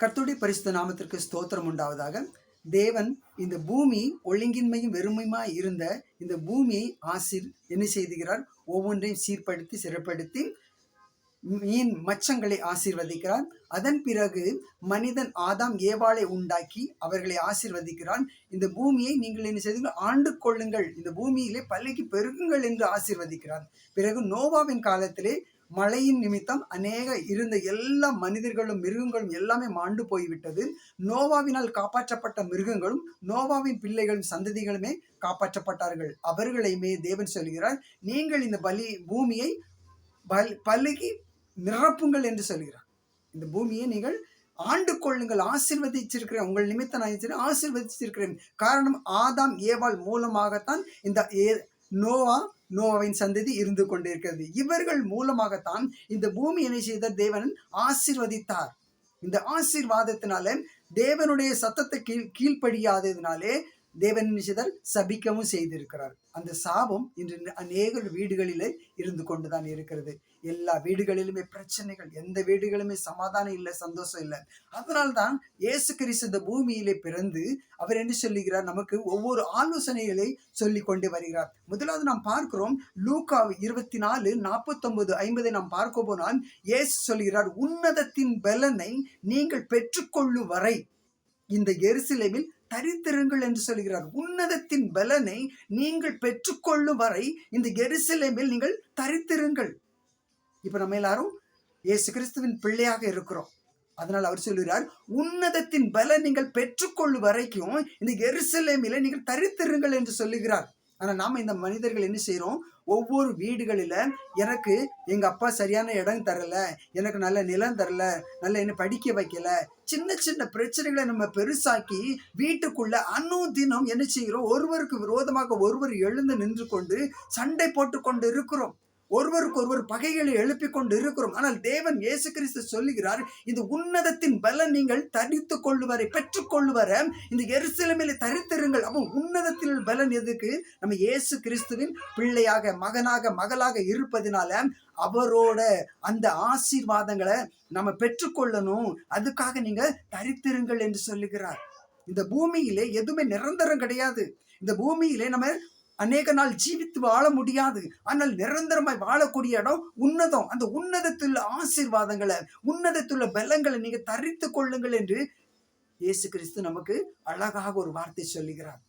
கர்த்தருடைய பரிசுத்த நாமத்திற்கு ஸ்தோத்திரம் உண்டாவதாக. தேவன் இந்த பூமி ஒழுங்கின்மையும் வெறுமையுமாய் இருந்த இந்த பூமியை ஆசீர் என்ன செய்துகிறார்? ஒவ்வொன்றையும் சீர்படுத்தி சிறப்படுத்தி மீன் மச்சங்களை ஆசீர்வதிக்கிறார். அதன் பிறகு மனிதன் ஆதாம் ஏவாளை உண்டாக்கி அவர்களை ஆசீர்வதிக்கிறான். இந்த பூமியை நீங்கள் என்ன செய்தீர்கள் ஆண்டு கொள்ளுங்கள். இந்த பூமியிலே பள்ளிக்கு பெருகுங்கள் என்று ஆசீர்வதிக்கிறான். பிறகு நோவாவின் காலத்திலே மழையின் நிமித்தம் அநேக இருந்த எல்லா மனிதர்களும் மிருகங்களும் எல்லாமே மாண்டு போய்விட்டது. நோவாவினால் காப்பாற்றப்பட்ட மிருகங்களும் நோவாவின் பிள்ளைகளும் சந்ததிகளுமே காப்பாற்றப்பட்டார்கள். அவர்களையுமே தேவன் சொல்கிறார் நீங்கள் இந்த பலி பூமியை பல் பலுகி நிரப்புங்கள் என்று சொல்கிறார். இந்த பூமியை நீங்கள் ஆண்டு கொள்ளுங்கள் ஆசிர்வதிச்சிருக்கிறேன். உங்கள் நிமித்தம் நான் ஆசிர்வதிச்சிருக்கிறேன். காரணம் ஆதாம் ஏவாள் மூலமாகத்தான் இந்த ஏ- நோவா நோவாவின் சந்ததி இருந்து கொண்டிருக்கிறது. இவர்கள் மூலமாகத்தான் இந்த பூமி என்ன செய்த தேவன் ஆசிர்வதித்தார். இந்த ஆசீர்வாதத்தினால தேவனுடைய சத்தத்தை கீழ் கீழ்ப்படியாததுனாலே தேவன் என்ன சபிக்கவும் செய்திருக்கிறார். அந்த சாபம் இன்று அநேக வீடுகளிலே இருந்து கொண்டுதான் இருக்கிறது. எல்லா வீடுகளிலுமே பிரச்சனைகள் எந்த வீடுகளுமே சமாதானம் இல்லை சந்தோஷம் இல்லை. அதனால்தான் இயேசு கிறிஸ்து இந்த பூமியிலே பிறந்து அவர் என்ன சொல்லுகிறார்? நமக்கு ஒவ்வொரு ஆலோசனைகளை சொல்லி கொண்டு வருகிறார். முதலாவது நாம் பார்க்கிறோம் லூக்கா இருபத்தி நாலு நாற்பத்தொன்பது ஐம்பதை நாம் பார்க்க போனால் இயேசு சொல்கிறார் உன்னதத்தின் பலனை நீங்கள் பெற்றுக்கொள்ளும் வரை இந்த எருசலேமில் தரித்திருங்கள் என்று சொல்கிறார். உன்னதத்தின் பலனை நீங்கள் பெற்றுக்கொள்ளும் வரை இந்த எருசலேமில் நீங்கள் தரித்திருங்கள். இப்ப நம்ம எல்லாரும் இயேசு கிறிஸ்துவின் பிள்ளையாக இருக்கிறோம். அதனால் அவர் சொல்கிறார் உன்னதத்தின் பலன் நீங்கள் பெற்றுக்கொள்ளும் வரைக்கும் இந்த எருசலேமில நீங்கள் தரித்திருங்கள் என்று சொல்லுகிறார். ஆனால் நாம இந்த மனிதர்கள் என்ன செய்கிறோம் ஒவ்வொரு வீடுகளில் எனக்கு எங்கள் அப்பா சரியான இடம் தரல எனக்கு நல்ல நிலம் தரல நல்ல என்ன படிக்க வைக்கல. சின்ன சின்ன பிரச்சனைகளை நம்ம பெருசாக்கி வீட்டுக்குள்ள அனுதினம் என்ன செய்கிறோம்? ஒருவருக்கு விரோதமாக ஒருவர் எழுந்து நின்று கொண்டு சண்டை போட்டு கொண்டு இருக்கிறோம். ஒருவருக்கு ஒருவர் பகைகளை எழுப்பிக் கொண்டு இருக்கிறோம் ஆனால் தேவன் இயேசு கிறிஸ்து சொல்லுகிறார் இந்த உன்னதத்தின் பலன் நீங்கள் தரித்து கொள்ளுவரை பெற்றுக்கொள்ளுவர. இந்த எருசலேமிலே தரித்திருங்கள். அப்போ உன்னதத்தில் பலன் எதுக்கு? நம்ம இயேசு கிறிஸ்துவின் பிள்ளையாக மகனாக மகளாக இருப்பதினால அவரோட அந்த ஆசீர்வாதங்களை நம்ம பெற்றுக்கொள்ளணும். அதுக்காக நீங்க தரித்திருங்கள் என்று சொல்லுகிறார். இந்த பூமியிலே எதுவுமே நிரந்தரம் கிடையாது. இந்த பூமியிலே நம்ம அநேக நாள் ஜீவித்து வாழ முடியாது. ஆனால் நிரந்தரமாய் வாழக்கூடிய இடம் உன்னதம். அந்த உன்னதத்துள்ள ஆசீர்வாதங்களை உன்னதத்துள்ள பலங்களை நீங்க தரித்து கொள்ளுங்கள் என்று இயேசு கிறிஸ்து நமக்கு அழகாக ஒரு வார்த்தை சொல்லுகிறார்.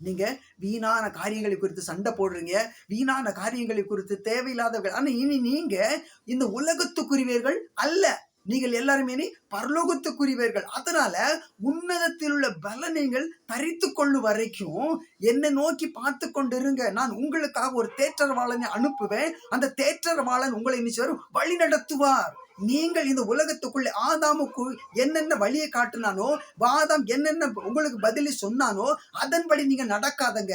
நீங்க வீணான காரியங்களை குறித்து சண்டை போடுறீங்க. வீணான காரியங்களை குறித்து தேவையில்லாதவர்கள். ஆனா இனி நீங்க இந்த உலகத்துக்குரியவர்கள் அல்ல. நீங்கள் எல்லாருமே பரலோகத்துக்குரியவர்கள். அதனால உன்னதத்தில் உள்ள பல நீங்கள் தரித்து கொள்ளும் வரைக்கும் என்னை நோக்கி பார்த்து கொண்டிருங்க. நான் உங்களுக்காக ஒரு தேற்றரவாளனை அனுப்புவேன். அந்த தேற்றரவாளன் உங்களை நிச்சயம் வழி நடத்துவார் நீங்கள் இந்த உலகத்துக்குள்ளே ஆதாமுக்கு என்னென்ன வழியை காட்டுனானோ வாதாம் என்னென்ன உங்களுக்கு பதிலி சொன்னானோ அதன்படி நீங்க நடக்காதங்க.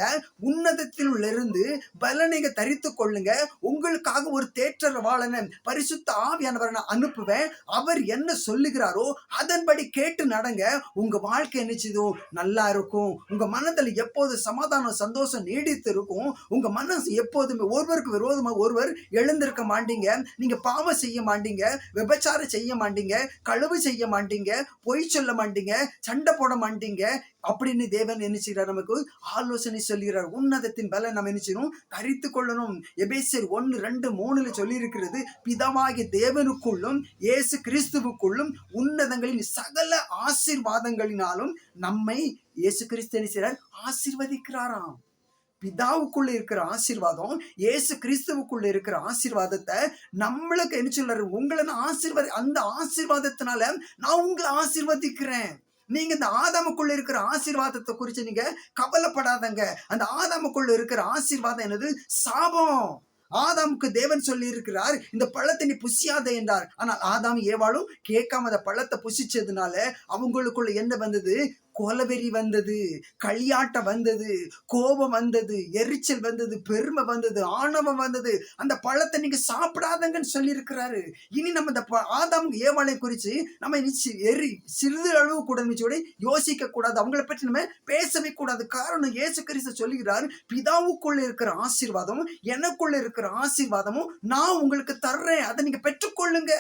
உன்னதத்திலிருந்து பலனைங்க தரித்து கொள்ளுங்க. உங்களுக்காக ஒரு தேற்றரவாளனை பரிசுத்த ஆவியானவரை நான் அனுப்புவேன். அவர் என்ன சொல்லுகிறாரோ அதன்படி கேட்டு நடங்க. உங்க வாழ்க்கை நிச்சயதோ நல்லா இருக்கும். உங்க மனதில் எப்போது சமாதானம் சந்தோஷம் நீடித்து இருக்கும் உங்க மனசு எப்போதுமே ஒருவருக்கு விரோதமாக ஒருவர் எழுந்திருக்க மாட்டீங்க. நீங்க பாவம் செய்ய மாட்டீங்க. விபச்சாரம் செய்ய மாட்டீங்க கழுவு செய்ய மாட்டீங்க பொய் சொல்ல மாட்டீங்க சண்டை போட மாட்டீங்க அப்படின்னு தேவன் நினைச்சுக்கிறார். நமக்கு ஆலோசனை சொல்கிறார் உன்னதத்தின் பலன் நம்ம என்ன செய்யணும் தரித்து கொள்ளணும். எபேசியர் ஒன்று ரெண்டு மூணுல சொல்லி இருக்கிறது தேவனுக்குள்ளும் இயேசு கிறிஸ்துவுக்குள்ளும் உன்னதங்களின் சகல ஆசீர்வாதங்களினாலும் நம்மை இயேசு கிறிஸ்து என்ன ஆசீர்வதிக்கிறாராம். பிதாவுக்குள்ள இருக்கிற ஆசீர்வாதம் இயேசு கிறிஸ்துவுக்குள்ள இருக்கிற ஆசீர்வாதத்தை நம்மளுக்கு என்ன சொல்றாரு? உங்களை நான் ஆசீர்வாத அந்த ஆசீர்வாதத்தினால நான் உங்களை ஆசீர்வதிக்கிறேன். நீங்க இந்த ஆதாமுக்குள்ள இருக்கிற ஆசீர்வாதத்தை குறித்து நீங்க கவலைப்படாதங்க. அந்த ஆதாமுக்குள்ள இருக்கிற ஆசீர்வாதம் என்னது? சாபம். ஆதாமுக்கு தேவன் சொல்லி இருக்கிறார் இந்த பழத்தை நீ புசியாத என்றார். ஆனால் ஆதாம் ஏவாளும் கேட்காம அந்த பழத்தை புசிச்சதுனால அவங்களுக்குள்ள என்ன வந்தது? கொலவெறி வந்தது களியாட்டம் வந்தது கோபம் வந்தது எரிச்சல் வந்தது பெருமை வந்தது ஆணவம் வந்தது. அந்த பழத்தை நீங்க சாப்பிடாதங்கன்னு சொல்லியிருக்கிறாரு. இனி நம்ம இந்த ப- ஆதாம் ஏவாளை குறித்து நம்ம இனி எரி சிறிது அளவு கூட நிச்சயோட யோசிக்க கூடாது அவங்கள பற்றி நம்ம பேசவே கூடாது. காரணம் இயேசு கிறிஸ்து சொல்லுகிறார் பிதாவுக்குள்ள இருக்கிற ஆசீர்வாதமும் எனக்குள்ள இருக்கிற ஆசீர்வாதமும் நான் உங்களுக்கு தர்றேன். அதை நீங்க பெற்றுக்கொள்ளுங்க.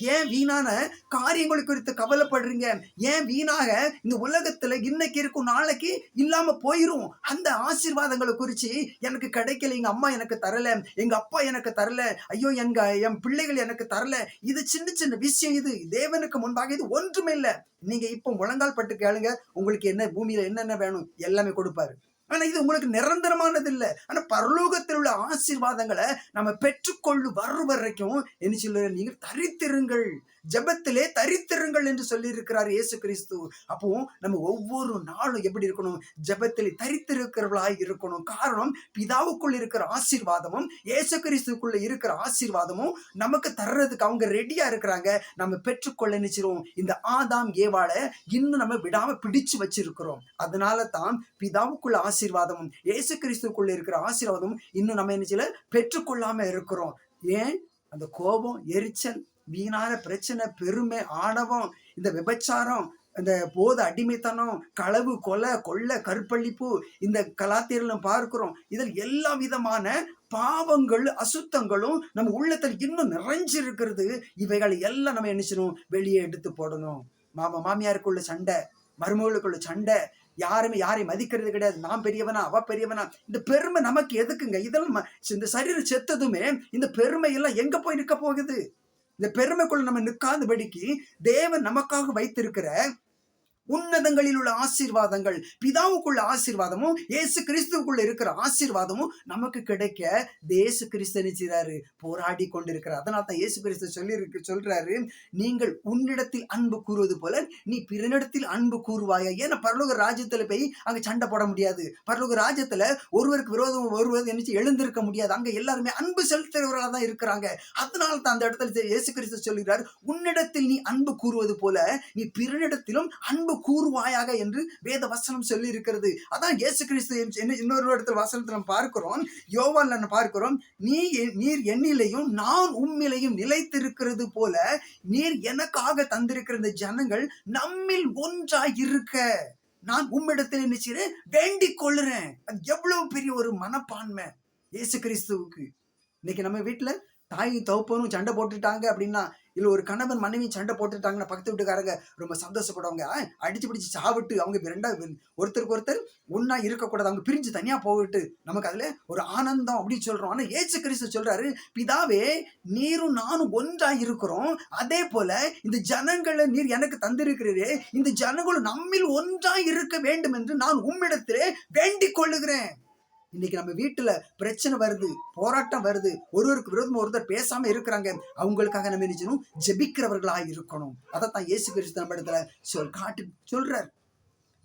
ஏன் வீணான காரியங்களை குறித்து கவலைப்படுறீங்க? ஏன் வீணாக இந்த உலகத்துல இன்னைக்கு இருக்கும் நாளைக்கு இல்லாம போயிரும்? அந்த ஆசீர்வாதங்களை குறிச்சு எனக்கு கிடைக்கல. எங்க அம்மா எனக்கு தரல. எங்க அப்பா எனக்கு தரல. ஐயோ எங்க என் பிள்ளைகள் எனக்கு தரல. இது சின்ன சின்ன விஷயம் இது. தேவனுக்கு முன்பாக இது ஒன்றுமே இல்லை. நீங்க இப்போ முழங்கால் பட்டு கேளுங்க. உங்களுக்கு என்ன பூமியில என்னென்ன வேணும்? எல்லாமே கொடுப்பாரு. ஆனா இது உங்களுக்கு நிரந்தரமானது இல்லை ஆனா பரலோகத்தில் உள்ள ஆசீர்வாதங்களை நம்ம பெற்றுக்கொள்ளு வர்ற வரைக்கும் என்ன சொல்லுற நீங்க தரித்திருங்கள். ஜபத்திலே தரித்திருங்கள் என்று சொல்லி இருக்கிறார் இயேசு கிறிஸ்து. அப்போ நம்ம ஒவ்வொரு நாளும் எப்படி இருக்கணும்? ஜபத்திலே தரித்திருக்கிறவர்களாய் இருக்கணும். காரணம் பிதாவுக்குள் இருக்கிற ஆசீர்வாதமும் இயேசு கிறிஸ்துக்குள்ள இருக்கிற ஆசீர்வாதமும் நமக்கு தர்றதுக்கு அவங்க ரெடியா இருக்கிறாங்க. நம்ம பெற்றுக்கொள்ள நினைச்சிரும் இந்த ஆதாம் ஏவாள இன்னும் நம்ம விடாம பிடிச்சு வச்சிருக்கிறோம். அதனால தான் பிதாவுக்குள்ள ஆசீர்வாதமும் இயேசு கிறிஸ்துக்குள்ள இருக்கிற ஆசீர்வாதமும் இன்னும் நம்ம என்ன செய்யல? பெற்றுக்கொள்ளாம இருக்கிறோம். ஏன்? அந்த கோபம் எரிச்சல் வீணான பிரச்சனை பெருமை ஆணவம் இந்த விபச்சாரம் இந்த போத அடிமைத்தனம் களவு கொலை கொள்ளை கற்பழிப்பு இந்த கலாத்திரம் பார்க்கிறோம். இதில் எல்லா விதமான பாவங்கள் அசுத்தங்களும் நம்ம உள்ளத்தில் இன்னும் நிறைஞ்சிருக்கிறது. இவைகளை எல்லாம் நம்ம நினைச்சிடும் வெளியே எடுத்து போடணும். மாமா மாமியாருக்குள்ள சண்டை மருமகளுக்குள்ள சண்டை யாருமே யாரையும் மதிக்கிறது கிடையாது. நான் பெரியவனா அவ பெரியவனா இந்த பெருமை நமக்கு எதுக்குங்க? இதெல்லாம் இந்த சரீரம் செத்ததுமே இந்த பெருமை எல்லாம் எங்க போய் நிற்க போகுது? இந்த பெருமைக்குள்ள நம்ம நிற்காதபடிக்கு தேவன் நமக்காக வைத்திருக்கிற உன்னதங்களில் உள்ள ஆசீர்வாதங்கள் பிதாவுக்குள்ள ஆசீர்வாதமும் ஏசு கிறிஸ்துவுக்குள்ள இருக்கிற ஆசீர்வாதமும் நமக்கு கிடைக்க தேசு கிறிஸ்து போராடி கொண்டிருக்கிறார். அதனால தான் ஏசு கிறிஸ்து சொல்லியிருக்கு சொல்றாரு நீங்கள் உன்னிடத்தில் அன்பு கூறுவது போல நீ பிறனிடத்தில் அன்பு கூறுவாயா ஏன்னா பரலோக ராஜ்யத்துல போய் அங்க சண்டை போட முடியாது. பரலோக ராஜ்யத்துல ஒருவருக்கு விரோதம் ஒருவர் நினைச்சு எழுந்திருக்க முடியாது. அங்க எல்லாருமே அன்பு செலுத்துறவர்களாக தான் இருக்கிறாங்க. அதனால தான் அந்த இடத்துல ஏசு கிறிஸ்து சொல்லுகிறார் உன்னிடத்தில் நீ அன்பு கூறுவது போல நீ பிறனிடத்திலும் அன்பு கூறுவாயாக என்று வேத வசனம் சொல்லி இருக்கிறது அதான் இயேசு கிறிஸ்து இன்னொரு இடத்துல வசனத்தில் நம்ம பார்க்கிறோம். யோவான்ல பார்க்கிறோம் நீ நீர் என்னிலையும் நான் உண்மையிலையும் நிலைத்திருக்கிறது போல நீர் எனக்காக தந்திருக்கிற இந்த ஜனங்கள் நம்மில் ஒன்றாய் இருக்க நான் உம்மிடத்தில் நினைச்சிரு வேண்டிக் கொள்ளுறேன். அது எவ்வளவு பெரிய ஒரு மனப்பான்மை இயேசு கிறிஸ்துவுக்கு இன்னைக்கு நம்ம வீட்டுல தாயும் தகப்பனும் சண்டை போட்டுட்டாங்க அப்படின்னா இல்லை ஒரு கணவன் மனைவி சண்டை போட்டுட்டாங்கன்னா பக்கத்து வீட்டுக்காரங்க ரொம்ப சந்தோஷப்படுவாங்க. "ஆ, அடிச்சு பிடிச்சு சாவிட்டு அவங்க ரெண்டா ஒருத்தருக்கு ஒருத்தர் ஒன்னா இருக்கக்கூடாது. அவங்க பிரிஞ்சு தனியா போவிட்டு நமக்கு அதுல ஒரு ஆனந்தம் அப்படின்னு சொல்றோம். ஆனா ஏசு கிறிஸ்து சொல்றாரு பிதாவே நீரும் நானும் ஒன்றா இருக்கிறோம். அதே போல இந்த ஜனங்களை நீர் எனக்கு தந்திருக்கிறீரே இந்த ஜனங்களும் நம்மில் ஒன்றா இருக்க வேண்டும் என்று நான் உம்மிடத்திலே வேண்டிக் கொள்ளுகிறேன். இன்னைக்கு நம்ம வீட்டுல பிரச்சனை வருது போராட்டம் வருது ஒருவருக்கு விரோதமா ஒருத்தர் பேசாம இருக்கிறாங்க அவங்களுக்காக நம்ம என்ன செய்யணும்? ஜெபிக்கிறவர்களா இருக்கணும். அதைத்தான் இயேசு கிறிஸ்து நம்ம இடத்துல சொல் காட்டு சொல்றார்.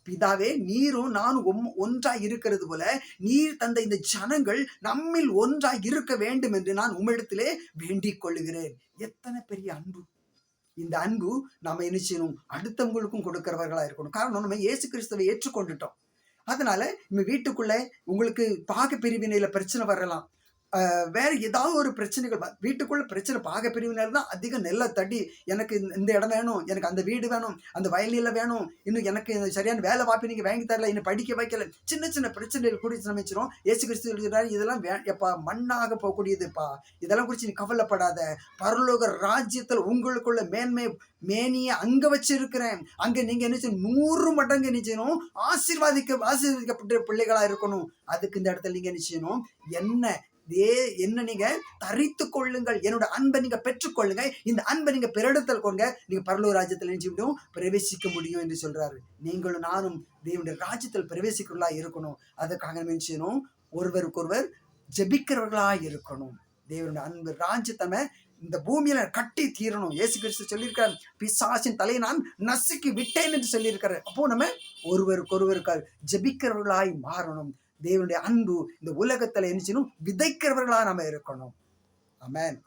பிதாவே நீரும் நானும் ஒம்- ஒன்றாய் இருக்கிறது போல நீர் தந்த இந்த ஜனங்கள் நம்மில் ஒன்றாய் இருக்க வேண்டும் என்று நான் உம்மிடத்திலே வேண்டிக் கொள்ளுகிறேன். எத்தனை பெரிய அன்பு. இந்த அன்பு நாம என்ன செய்யணும்? அடுத்தவங்களுக்கும் கொடுக்கிறவர்களா இருக்கணும். காரணம் நம்ம இயேசு கிறிஸ்துவை ஏற்றுக்கொண்டுட்டோம். அதனால நம்ம வீட்டுக்குள்ள உங்களுக்கு பாக பிரிவினையில பிரச்சனை வரலாம். வேற ஏதாவது ஒரு பிரச்சனைகள் வீட்டுக்குள்ள பிரச்சனை பாக பிரிவினர் தான் அதிகம் நெல்லை தட்டி எனக்கு இந்த- இந்த இடம் வேணும் எனக்கு அந்த வீடு வேணும் அந்த வயலில வேணும் இன்னும் எனக்கு இந்த சரியான வேலை வாய்ப்பு நீங்க வாங்கி தரல இன்னும் படிக்க வைக்கல சின்ன சின்ன பிரச்சனைகள் குறித்து சமைச்சிரும். ஏசு கிறிஸ்து எழுதுறாரு இதெல்லாம் வே எப்பா மண்ணாக போகக்கூடியதுப்பா. இதெல்லாம் குறித்து நீ கவலைப்படாத. பரலோக ராஜ்யத்தில் உங்களுக்குள்ள மேன்மை மேனியை அங்க வச்சிருக்கிறேன். அங்க நீங்க என்ன செய்யணும் நூறு மடங்கு என்ன செய்யணும்? ஆசீர்வாதிக்க ஆசீர்வதிக்கப்பட்ட பிள்ளைகளா இருக்கணும். அதுக்கு இந்த இடத்துல நீங்க என்ன செய்யணும்? என்ன தே என்ன நீங்க தரித்து கொள்ளுங்கள். என்னோட அன்பை நீங்க பெற்றுக்கொள்ளுங்க இந்த அன்பை நீங்க பிறடத்தில் கொங்க நீங்க பரலூர் ராஜ்யத்தில் நினைச்சு முடியும் பிரவேசிக்க முடியும் என்று சொல்றாரு. நீங்களும் நானும் தேவனுடைய ராஜ்யத்தில் பிரவேசிக்கிறவர்களா இருக்கணும். அதுக்காக நம்ம என்ன செய்யணும்? ஒருவருக்கொருவர் ஜெபிக்கிறவர்களா இருக்கணும். தேவனுடைய அன்பு ராஜ்யத்தம இந்த பூமியில கட்டி தீரணும். ஏசு கிறிஸ்து சொல்லியிருக்காரு பிசாசின் தலையை நான் நசுக்கி விட்டேன் என்று சொல்லியிருக்காரு அப்போ நம்ம ஒருவருக்கு ஒருவருக்கால் ஜெபிக்கிறவர்களாய் மாறணும். தேவனுடைய அன்பு இந்த உலகத்துல என்ன செய்யணும் விதைக்கிறவர்களா நம்ம இருக்கணும். ஆமென்.